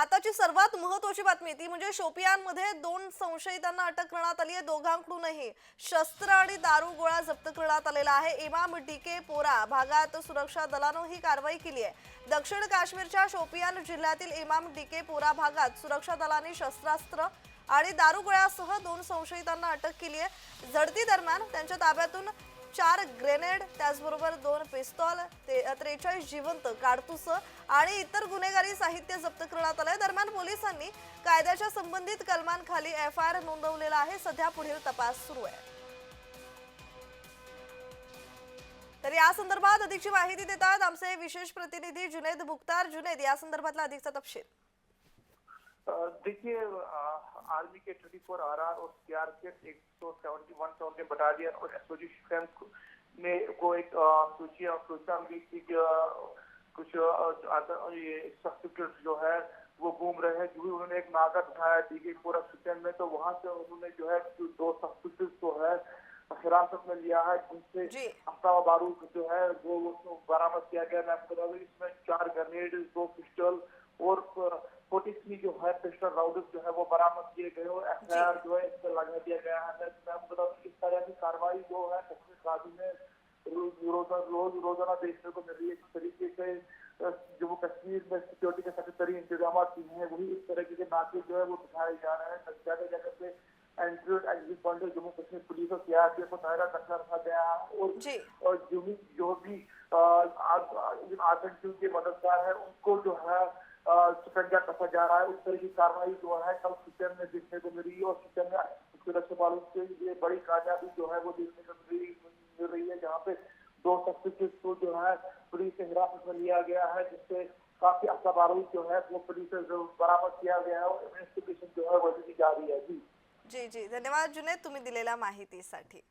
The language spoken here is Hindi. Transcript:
आताची सर्वात महत्वाची बातमी ती म्हणजे शोपियानमध्ये दोन संशयितांना अटक करण्यात आली आहे. दोघांकडूनही शस्त्र आणि दारू गोळा जप्त करण्यात आलेला आहे. इमाम डीके पोरा भागात सुरक्षा दलानं ही कारवाई केली आहे. दक्षिण काश्मीरच्या शोपियान जिल्ह्यातील इमाम डीके पोरा भागात सुरक्षा दलाने शस्त्रास्त्र आणि दारू गोळ्यासह दोन संशयितांना अटक केली आहे. झडती दरम्यान त्यांच्या ताब्यातून चार ग्रेनेड त्याचबरोबर दोन पिस्तॉल ते त्रेचाळीस जिवंत काडतुस आणि इतर गुन्हेगारी साहित्य जप्त करण्यात आलंय. दरम्यान पोलिसांनी कायद्याच्या संबंधित कलमांखाली एफ आय आर नोंदवलेला आहे. सध्या पुढील तपास सुरू आहे. तर या संदर्भात अधिकची माहिती देतात आमचे विशेष प्रतिनिधी जुनेद मुक्तार जुनेद. या संदर्भातला अधिकचा तपशील. देखिए आर्मी के 34 आर आर और सीआरपीएफ एक सौ सेवेंटी वन सेवेंटी बटालियन और एसओजी ने को एक सूची सूचना मिली थी कि कुछ ये सब्सिक्यूट जो है वो घूम रहे हैं। जो भी उन्होंने एक नागर उठाया डीगे पूरा किचन में तो वहाँ से उन्होंने जो है दो सब्सिक्यूट जो है हिरासत में लिया है। जिनसे हफ़्ता बारूद जो है वो बरामद किया गया। मैं आपको बता दूँ इसमें चार ग्रेनेड दो पिस्टल और जो है पिस्टल राउंड जो है वो बरामद किए गए और एफ़ आई आर जो है इस पर लगा दिया गया है। मैं आपको बता दूँ इस तरह की कार्रवाई जो है कश्मीर काजी में रोज रोज़ाना रोज रोज़ाना देखने को मिल रही है इस तरीके से जम्मू कश्मीर में सिक्योरिटी के सख्त इंतज़ाम किए हैं वही इस तरह के नाके जो है वो दिखाए जा रहे हैं। जगह जगह पे एंट्री और exit point Jammu Kashmir police और सीआरपीएफ को दायरा रखा रखा गया है। और और जो भी जो भी आतंकियों के मददगार है उनको जो है शिकंजा कसा जा रहा है, उस तरह की कार्रवाई जो है, कल किचन में देखने को मिली और किचन में सुरक्षा वालों से ये बड़ी कामयाबी जो है, वो देखने को मिल रही रही है। जहाँ पे दो सब्सिक्यूट को जो है, पुलिस से हिरासत में लिया गया है, जिससे काफ़ी अच्छा बारूद जो है, वो पुलिस से बरामद किया गया है और इन्वेस्टिगेशन जो है, वो की जा रही है। जी। जी जी। धन्यवाद, जुनेद। तुम्ही दिलेल्या माहितीसाठी।